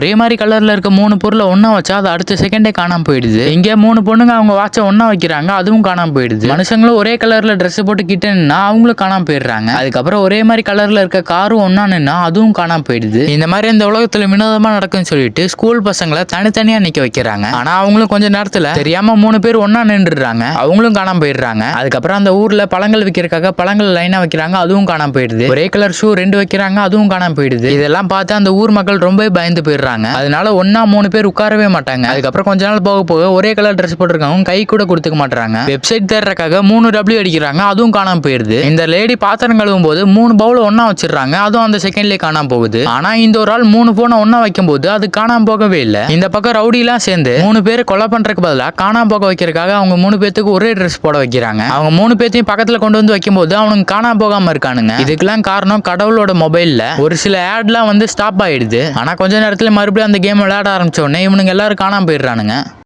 ஒரே மாதிரி கலர்ல இருக்க மூணு பொருளை ஒன்றா வச்சா அது அடுத்த செகண்டே காணாம போயிடுது. இங்க மூணு பொண்ணுங்க அவங்க வாட்சை ஒன்றா வைக்கிறாங்க அதுவும் காணாம போயிடுது. மனுஷங்களும் ஒரே கலர்ல ட்ரெஸ் போட்டு கிட்டேன்னா அவங்களும் காணாம போயிடுறாங்க. அதுக்கப்புறம் ஒரே மாதிரி கலர்ல இருக்க காரும் ஒன்றா நின்னா அதுவும் காணாம போயிடுது. இந்த மாதிரி இந்த உலகத்துல வினோதமா நடக்கும்னு சொல்லிட்டு ஸ்கூல் பசங்களை தனித்தனியா நிக்க வைக்கிறாங்க. ஆனா அவங்களும் கொஞ்ச நேரத்துல தெரியாம மூணு பேர் ஒன்றா நின்றுடுறாங்க. அவங்களும் காணாம போயிடுறாங்க. அதுக்கப்புறம் அந்த ஊர்ல பழங்கள் விற்கிறக்காக பழங்கள் லைனா வைக்கிறாங்க அதுவும் காணாம போயிடுது. ஒரே கலர் ஷூ ரெண்டு வைக்கிறாங்க அதுவும் காணாம போயிடுது. இதெல்லாம் பார்த்து அந்த ஊர் மக்கள் ரொம்ப பயந்து போயிடுறாங்க. அதனால ஒன்னா மூணு பேர் உட்காரவே மாட்டாங்க. அதுக்கப்புறம் கொஞ்ச நாள் போக போக ஒரே கலர் ட்ரெஸ் போட்டிருக்கவங்க கை கூட கொடுத்துக்க மாட்டாங்க வெப்சைட் தேடுறக்காக மூணு டபிள்யூ அடிக்கிறாங்க. அதுவும் காணாம போயிடுது இந்த லேடி பாத்திரம் கழுவும் போது மூணு பவுல ஒன்னா வச்சிடுறாங்க. அதுவும் அந்த செகண்ட்லேயே காணாம போகுது. ஆனா இந்த ஒரு ஆள் மூணு போனை ஒன்னா வைக்கும் போது அது காணாம போகவே இல்லை. இந்த பக்கம் ரவுடி எல்லாம் சேர்ந்து மூணு பேர் கொலை பண்றதுக்கு பதிலாக காணாம போக வைக்கிறதுக்காக அவங்க மூணு பேத்துக்கு ஒரே ட்ரெஸ் போட வைக்கிறாங்க. அவங்க மூணு பேத்தையும் பக்கத்துல கொண்டு வந்து வைக்கும்போது அவனுக்கு காணாம போகாம இருக்கானுங்க. இதுக்கெல்லாம் காரணம் கடவுளோட மொபைல்ல ஒரு சில ஆட்லாம் வந்து ஸ்டாப் ஆயிடுது. ஆனா கொஞ்ச நேரத்துல மறுபடியும் அந்த கேம் விளையாட ஆரம்பிச்ச உடனே இவனுங்க எல்லாரும் காணாமல் போயிடுறானுங்க.